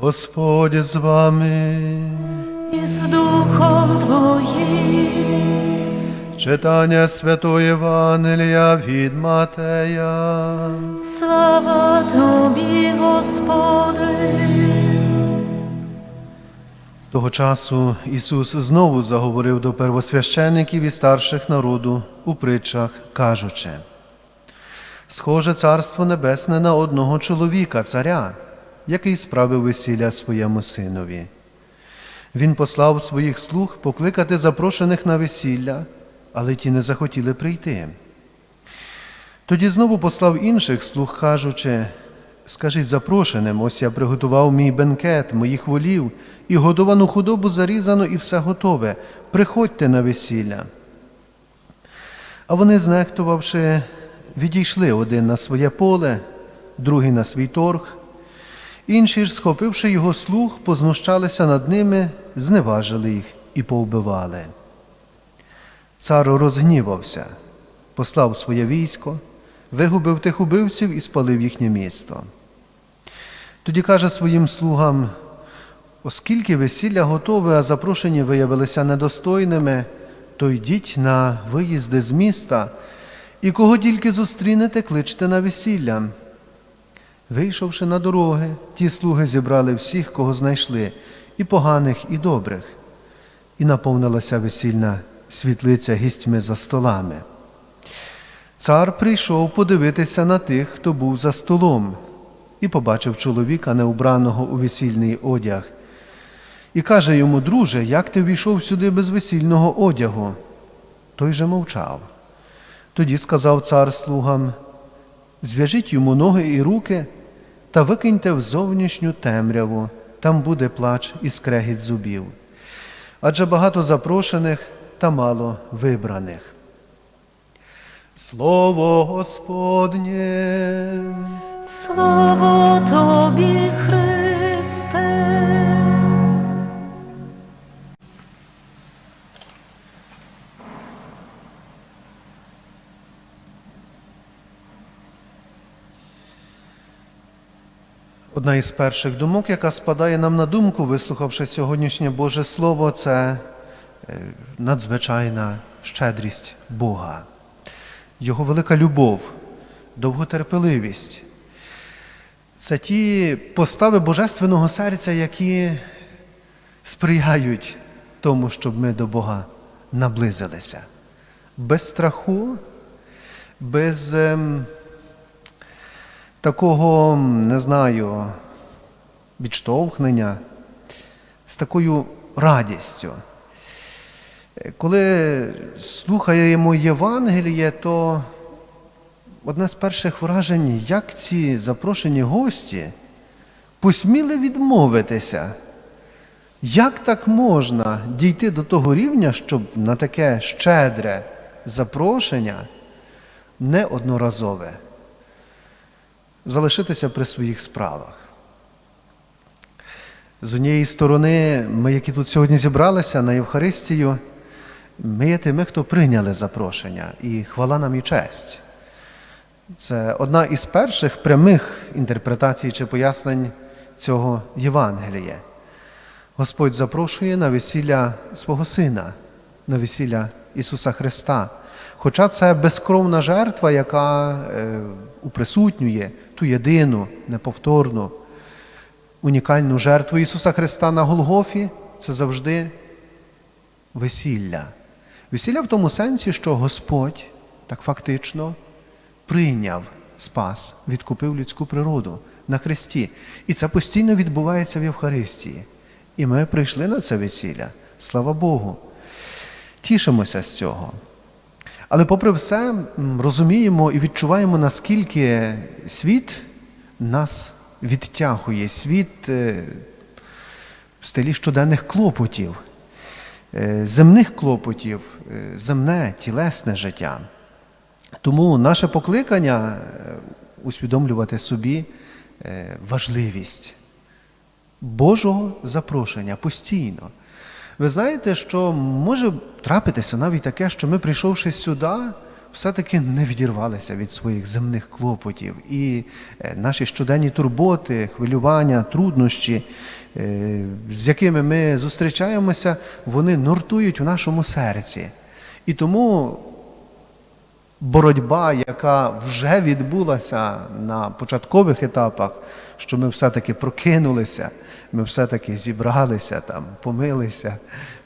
Господь з вами. і з Духом Твоїм. Читання Святої Євангелія від Матея. Слава Тобі, Господи. Того часу Ісус знову заговорив до первосвящеників і старших народу у притчах, кажучи: Схоже царство небесне на одного чоловіка, царя, який справив весілля своєму синові. Він послав своїх слуг покликати запрошених на весілля, але ті не захотіли прийти. Тоді знову послав інших слуг, кажучи: Скажіть запрошеним, ось я приготував мій бенкет, моїх волів, і годовану худобу зарізано, і все готове. Приходьте на весілля. А вони, знехтувавши, відійшли один на своє поле, другий на свій торг. Інші ж, схопивши його слуг, познущалися над ними, зневажили їх і повбивали. Цар розгнівався, послав своє військо, вигубив тих убивців і спалив їхнє місто. Тоді каже своїм слугам: оскільки весілля готове, а запрошені виявилися недостойними, то йдіть на виїзди з міста, і кого тільки зустрінете, кличте на весілля. Вийшовши на дороги, ті слуги зібрали всіх, кого знайшли, і поганих, і добрих, і наповнилася весільна світлиця гістьми за столами. Цар прийшов подивитися на тих, хто був за столом, і побачив чоловіка, неубраного у весільний одяг, і каже йому, друже, як ти війшов сюди без весільного одягу? Той же мовчав. Тоді сказав цар слугам: зв'яжіть йому ноги і руки та викиньте в зовнішню темряву, там буде плач і скрегіт зубів. Адже багато запрошених та мало вибраних. Слово Господнє. слово Тобі, Христе. Одна із перших думок, яка спадає нам на думку, вислухавши сьогоднішнє Боже Слово, це е, надзвичайна щедрість Бога, Його велика любов, довготерпеливість. Це ті постави Божественного серця, які сприяють тому, щоб ми до Бога наблизилися. Без страху, без. ем, такого, не знаю, відштовхнення, з такою радістю. Е, Коли слухаємо Євангеліє, то одне з перших вражень, як ці запрошені гості посміли відмовитися. Як так можна дійти до того рівня, щоб на таке щедре запрошення неодноразове? Залишитися при своїх справах. З однієї сторони, ми, які тут сьогодні зібралися на Євхаристію, ми є тими, хто прийняли запрошення, і хвала нам і честь. Це одна із перших прямих інтерпретацій чи пояснень цього Євангелія. Господь запрошує на весілля свого Сина, на весілля Ісуса Христа. Хоча це безкровна жертва, яка е, уприсутнює ту єдину, неповторну, унікальну жертву Ісуса Христа на Голгофі, це завжди весілля. Весілля в тому сенсі, що Господь так фактично прийняв спас, відкупив людську природу на Христі. І це постійно відбувається в Євхаристії. І ми прийшли на це весілля. Слава Богу. Тішимося з цього. Але, попри все, розуміємо і відчуваємо, наскільки світ нас відтягує, світ е, в стилі щоденних клопотів, е, земних клопотів, е, земне, тілесне життя. Тому наше покликання е, усвідомлювати собі е, важливість Божого запрошення постійно. Ви знаєте, що може трапитися навіть таке, що ми, прийшовши сюди, все-таки не відірвалися від своїх земних клопотів. І е, наші щоденні турботи, хвилювання, труднощі, е, з якими ми зустрічаємося, вони нортують в нашому серці. І тому боротьба, яка вже відбулася на початкових етапах, що ми все-таки прокинулися, ми все-таки зібралися, там, помилися,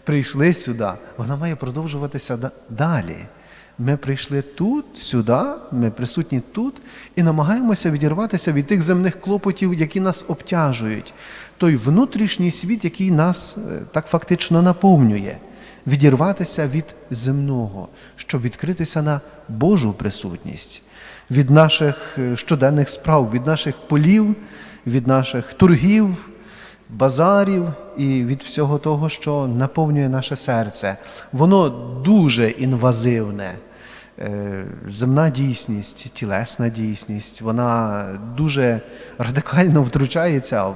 прийшли сюди, вона має продовжуватися далі. Ми прийшли тут, сюди, ми присутні тут і намагаємося відірватися від тих земних клопотів, які нас обтяжують, той внутрішній світ, який нас е, так фактично наповнює. Відірватися від земного, щоб відкритися на Божу присутність, від наших е, щоденних справ, від наших полів, від наших торгів, базарів і від всього того, що наповнює наше серце. Воно дуже інвазивне. Е, Земна дійсність, тілесна дійсність, вона дуже радикально втручається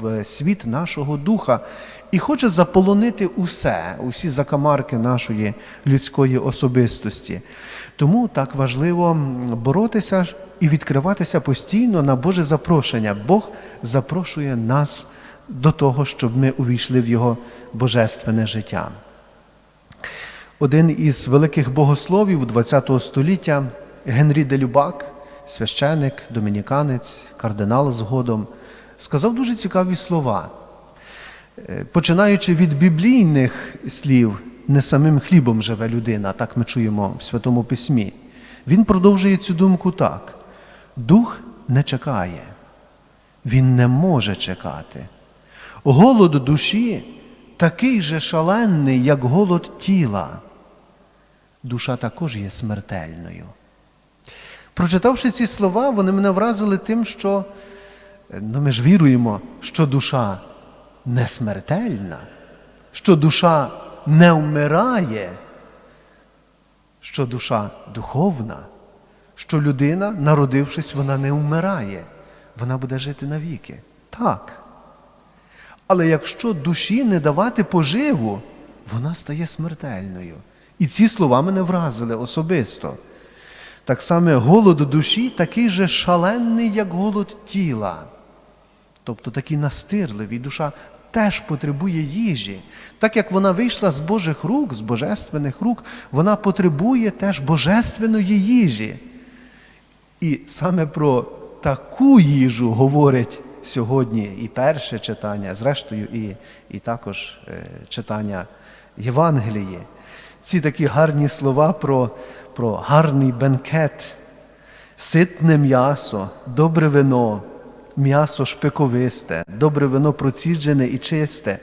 в світ нашого духа і хоче заполонити усе, усі закамарки нашої людської особистості. Тому так важливо боротися і відкриватися постійно на Боже запрошення. Бог запрошує нас до того, щоб ми увійшли в Його божественне життя. Один із великих богословів ХХ століття Генрі де Любак, священик, домініканець, кардинал згодом, сказав дуже цікаві слова. Е, Починаючи від біблійних слів, не самим хлібом живе людина, так ми чуємо в Святому Письмі. Він продовжує цю думку так: дух не чекає, він не може чекати. Голод душі такий же шалений, як голод тіла. Душа також є смертельною. Прочитавши ці слова, вони мене вразили тим, що ну, ми ж віруємо, що душа не смертельна, що душа не вмирає, що душа духовна, що людина, народившись, вона не вмирає, вона буде жити навіки. Так. Але якщо душі не давати поживу, вона стає смертельною. І ці слова мене вразили особисто. Так само голод душі такий же шалений, як голод тіла. Тобто такий настирливий. Душа теж потребує їжі. Так як вона вийшла з Божих рук, з божественних рук, вона потребує теж божественної їжі. І саме про таку їжу говорить сьогодні і перше читання, зрештою, і, і також е, читання Євангелії. Ці такі гарні слова про, про гарний бенкет, ситне м'ясо, добре вино, м'ясо шпиковисте, добре вино проціджене і чисте.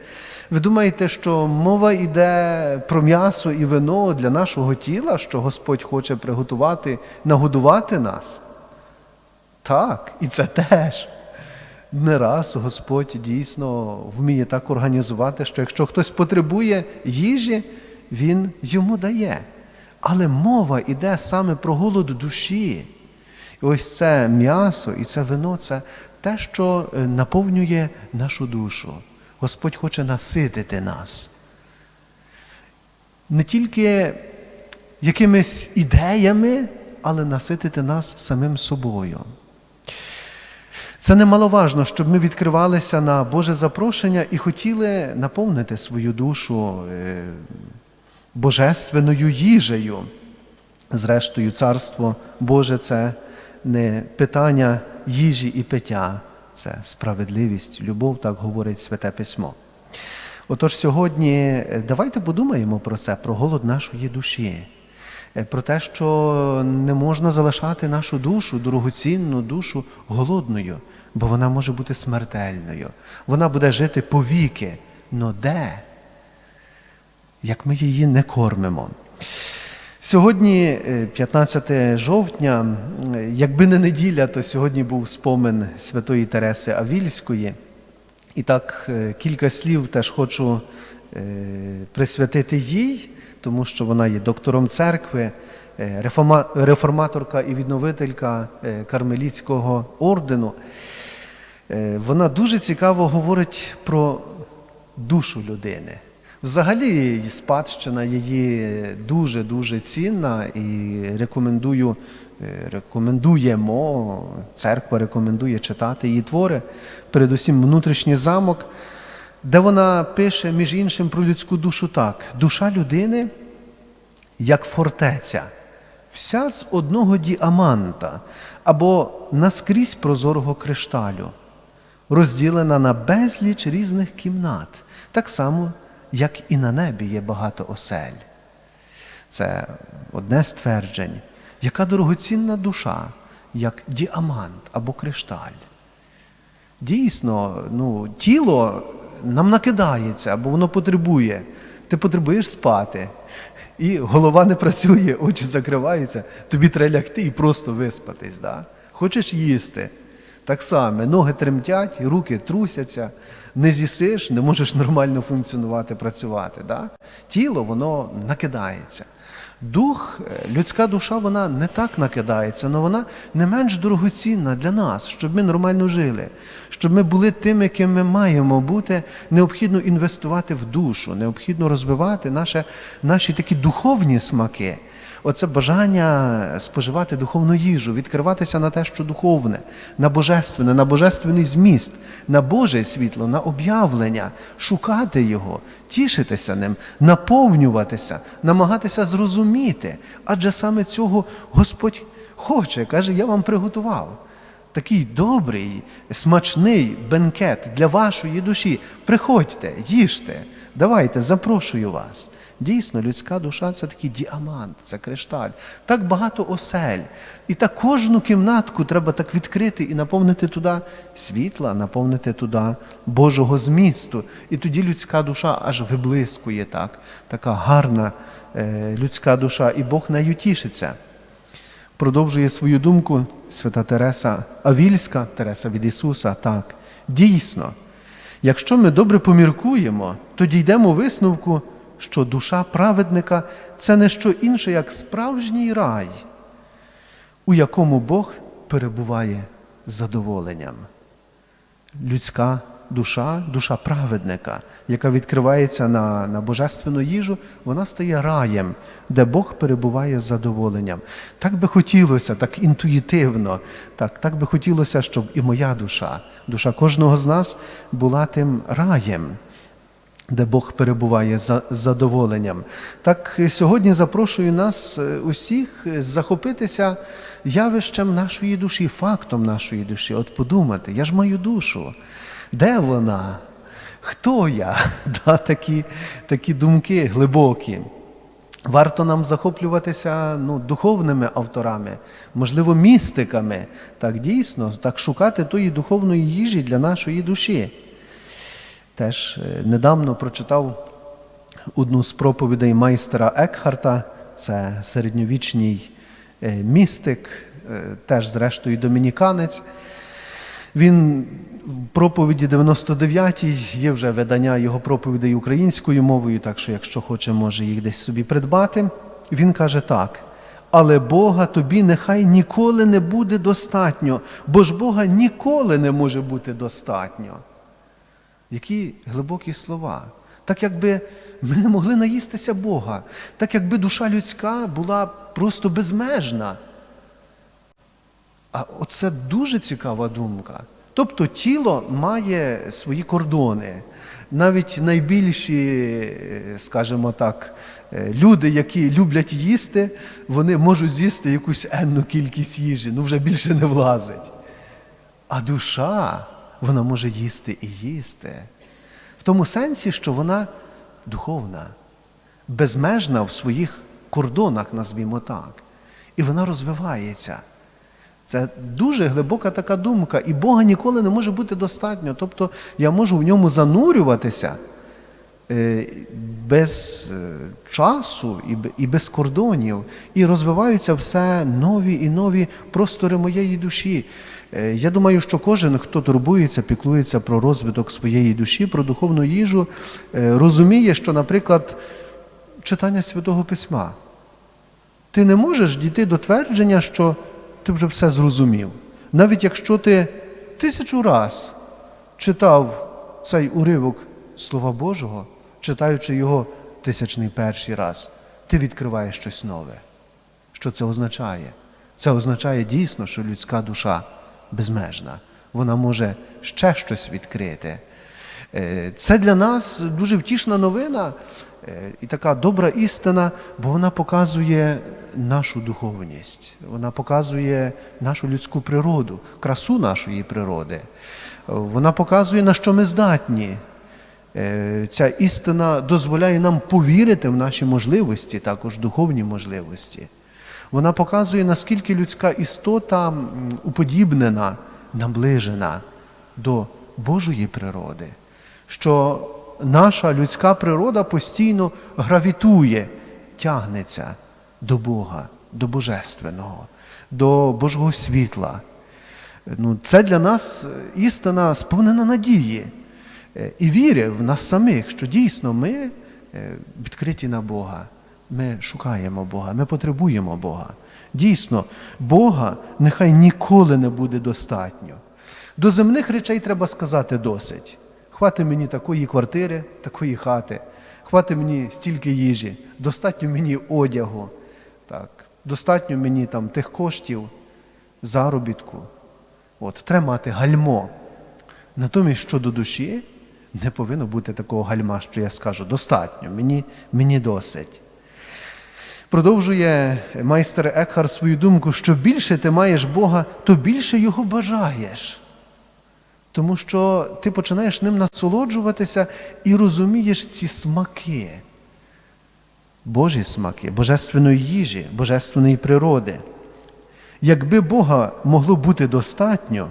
Ви думаєте, що мова йде про м'ясо і вино для нашого тіла, що Господь хоче приготувати, нагодувати нас? Так, і це теж. Не раз Господь дійсно вміє так організувати, що якщо хтось потребує їжі, Він йому дає. Але мова йде саме про голод душі. І ось це м'ясо і це вино це те, що е, наповнює нашу душу. Господь хоче наситити нас. Не тільки якимись ідеями, але наситити нас самим собою. Це немаловажно, щоб ми відкривалися на Боже запрошення і хотіли наповнити свою душу е, божественною їжею. Зрештою, Царство Боже це не питання їжі і пиття, це справедливість, любов, так говорить Святе Письмо. Отож, сьогодні е, давайте подумаємо про це, про голод нашої душі, про те, що не можна залишати нашу душу, дорогоцінну душу голодною, бо вона може бути смертельною. Вона буде жити повіки. Но де? Як ми її не кормимо. Сьогодні, е, 15 жовтня, якби не неділя, то сьогодні був спомин святої Тереси Авільської. І так, е, кілька слів теж хочу е, присвятити їй, тому що вона є доктором церкви, е, реформаторка і відновителька е, Кармелітського ордену. Е, Вона дуже цікаво говорить про душу людини, Взагалі, спадщина її дуже-дуже цінна і рекомендую, е, рекомендуємо, церква рекомендує читати її твори, передусім внутрішній замок, де вона пише, між іншим, про людську душу так: душа людини як фортеця, вся з одного діаманта або наскрізь прозорого кришталю, розділена на безліч різних кімнат, так само, як і на небі є багато осель. Це одне з тверджень, яка дорогоцінна душа, як діамант або кришталь. Дійсно, ну, тіло нам накидається, бо воно потребує. Ти потребуєш спати, і голова не працює, очі закриваються, тобі треба лягти і просто виспатись. Да? Хочеш їсти. Так само, ноги тремтять, руки трусяться, не з'їсиш, не можеш нормально функціонувати, працювати. Да? Тіло воно накидається. Дух, е, людська душа, вона не так накидається, але вона не менш дорогоцінна для нас, щоб ми нормально жили, щоб ми були тими, ким ми маємо бути. Необхідно інвестувати в душу, необхідно розвивати наші, наші такі духовні смаки. Оце бажання споживати духовну їжу, відкриватися на те, що духовне, на божественне, на божественний зміст, на Боже світло, на об'явлення, шукати його, тішитися ним, наповнюватися, намагатися зрозуміти. Адже саме цього Господь хоче, каже, я вам приготував. Такий добрий, смачний бенкет для вашої душі. Приходьте, їжте, давайте, запрошую вас. Дійсно, людська душа це такий діамант, це кришталь. Так багато осель. І так кожну кімнатку треба так відкрити і наповнити туди світла, наповнити туди Божого змісту. І тоді людська душа аж виблискує так, така гарна е, людська душа, і Бог нею тішиться. Продовжує свою думку свята Тереса Авільська, Тереса від Ісуса, так. Дійсно, якщо ми добре поміркуємо, то дійдемо висновку, що душа праведника це не що інше, як справжній рай, у якому Бог перебуває з задоволенням. Людська душа, душа праведника, яка відкривається на, на божественну їжу, вона стає раєм, де Бог перебуває з задоволенням. Так би хотілося, так інтуїтивно, так, так би хотілося, щоб і моя душа, душа кожного з нас була тим раєм. Де Бог перебуває за задоволенням. Так сьогодні запрошую нас е, усіх захопитися явищем нашої душі, фактом нашої душі. От подумати, я ж маю душу. Де вона? Хто я? Да, такі, такі думки глибокі. Варто нам захоплюватися ну, духовними авторами, можливо, містиками. Так дійсно, так шукати тої духовної їжі для нашої душі. Теж е, недавно прочитав одну з проповідей майстера Екхарта, це середньовічний е, містик, е, теж, зрештою, домініканець. Він в проповіді 99-й, є вже видання його проповідей українською мовою, так що, якщо хоче, може їх десь собі придбати. Він каже так. Але Бога тобі нехай ніколи не буде достатньо, бо ж Бога ніколи не може бути достатньо. Які глибокі слова. Так якби ми не могли наїстися Бога, так якби душа людська була просто безмежна. А оце дуже цікава думка. Тобто тіло має свої кордони. Навіть найбільші, е, скажімо так, е, люди, які люблять їсти, вони можуть з'їсти якусь енну кількість їжі, ну вже більше не влазить. А душа, вона може їсти і їсти. В тому сенсі, що вона духовна, безмежна в своїх кордонах, назвімо так. І вона розвивається. Це дуже глибока така думка, і Бога ніколи не може бути достатньо. Тобто я можу в ньому занурюватися е, без е, часу і без кордонів, і розвиваються все нові і нові простори моєї душі. Е, Я думаю, що кожен, хто турбується, піклується про розвиток своєї душі, про духовну їжу, е, розуміє, що, наприклад, читання Святого Письма. Ти не можеш дійти до твердження, що ти вже все зрозумів. Навіть якщо ти тисячу раз читав цей уривок Слова Божого, читаючи його тисячний перший раз, ти відкриваєш щось нове. Що це означає? Це означає дійсно, що людська душа безмежна. Вона може ще щось відкрити. Е, Це для нас дуже втішна новина е, і така добра істина, бо вона показує нашу духовність, вона показує нашу людську природу, красу нашої природи. Е, Вона показує, на що ми здатні. Е, Ця істина дозволяє нам повірити в наші можливості, також духовні можливості. Вона показує, наскільки людська істота уподібнена, наближена до Божої природи, що наша людська природа постійно гравітує, тягнеться до Бога, до Божественного, до Божого світла. Ну, це для нас е, істина сповнена надії е, і віри в нас самих, що дійсно ми е, відкриті на Бога. Ми шукаємо Бога, ми потребуємо Бога. Дійсно, Бога нехай ніколи не буде достатньо. До земних речей треба сказати досить. Хвати мені такої квартири, такої хати, хвати мені стільки їжі, достатньо мені одягу, так, достатньо мені там тих коштів, заробітку. От, треба мати гальмо. Натомість щодо душі не повинно бути такого гальма, що я скажу достатньо, мені, мені досить. Продовжує майстер Екхар свою думку, що більше ти маєш Бога, то більше його бажаєш. Тому що ти починаєш ним насолоджуватися і розумієш ці смаки, Божі смаки, божественної їжі, божественної природи. Якби Бога могло бути достатньо,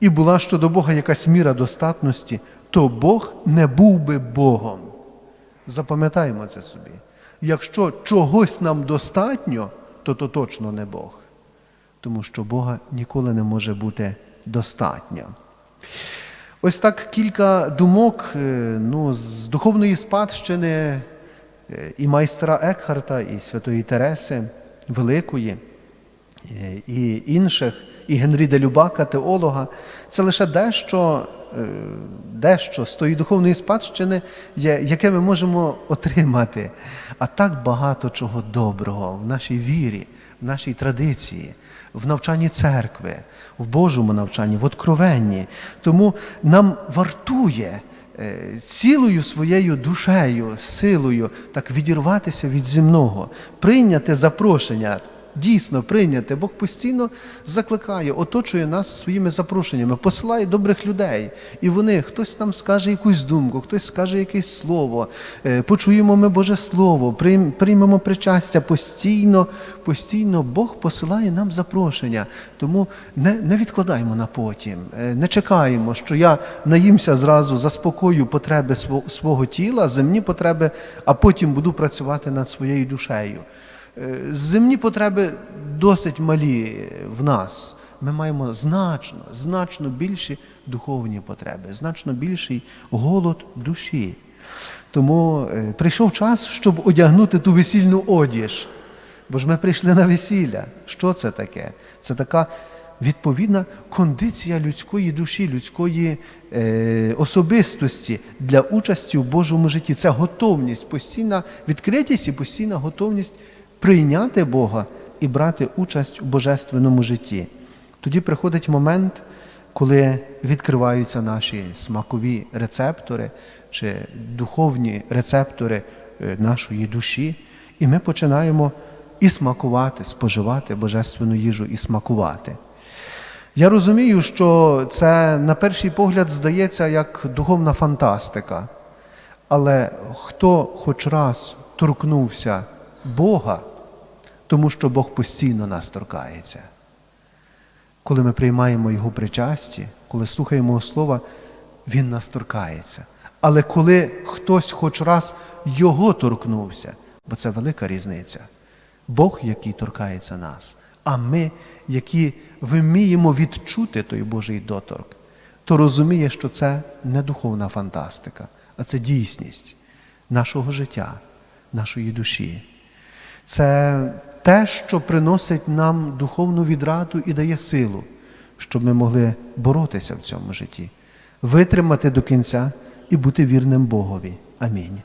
і була щодо Бога якась міра достатності, то Бог не був би Богом. Запам'ятаємо це собі. Якщо чогось нам достатньо, то то точно не Бог. Тому що Бога ніколи не може бути достатньо. Ось так кілька думок е, ну, з духовної спадщини е, і майстра Екхарта, і Святої Тереси Великої, е, і інших, і Генрі де Любака, теолога. Це лише дещо, дещо з тої духовної спадщини, яке ми можемо отримати. А так багато чого доброго в нашій вірі, в нашій традиції, в навчанні церкви, в Божому навчанні, в откровенні. Тому нам вартує е, цілою своєю душею, силою так відірватися від земного, прийняти запрошення. Дійсно прийняти. Бог постійно закликає, оточує нас своїми запрошеннями, посилає добрих людей. І вони, хтось там скаже якусь думку, хтось скаже якесь слово. Е, Почуємо ми Боже Слово, приймемо причастя постійно, постійно Бог посилає нам запрошення. Тому не, не відкладаємо на потім, е, не чекаємо, що я наїмся зразу, заспокою потреби сво- свого тіла, земні потреби, а потім буду працювати над своєю душею. Е, Земні потреби досить малі в нас. Ми маємо значно, значно більші духовні потреби, значно більший голод душі. Тому е, прийшов час, щоб одягнути ту весільну одіж. Бо ж ми прийшли на весілля. Що це таке? Це така відповідна кондиція людської душі, людської е, особистості для участі в Божому житті. Це готовність, постійна відкритість і постійна готовність прийняти Бога і брати участь у божественному житті. Тоді приходить момент, коли відкриваються наші смакові рецептори чи духовні рецептори е, нашої душі, і ми починаємо і смакувати, споживати божественну їжу і смакувати. Я розумію, що це на перший погляд здається як духовна фантастика, але хто хоч раз торкнувся Бога, тому що Бог постійно нас торкається. Коли ми приймаємо Його причасті, коли слухаємо Його Слова, Він нас торкається. Але коли хтось хоч раз Його торкнувся, бо це велика різниця. Бог, який торкається нас, а ми, які вміємо відчути той Божий доторк, то розуміє, що це не духовна фантастика, а це дійсність нашого життя, нашої душі. Це те, що приносить нам духовну відраду і дає силу, щоб ми могли боротися в цьому житті, витримати до кінця і бути вірним Богові. Амінь.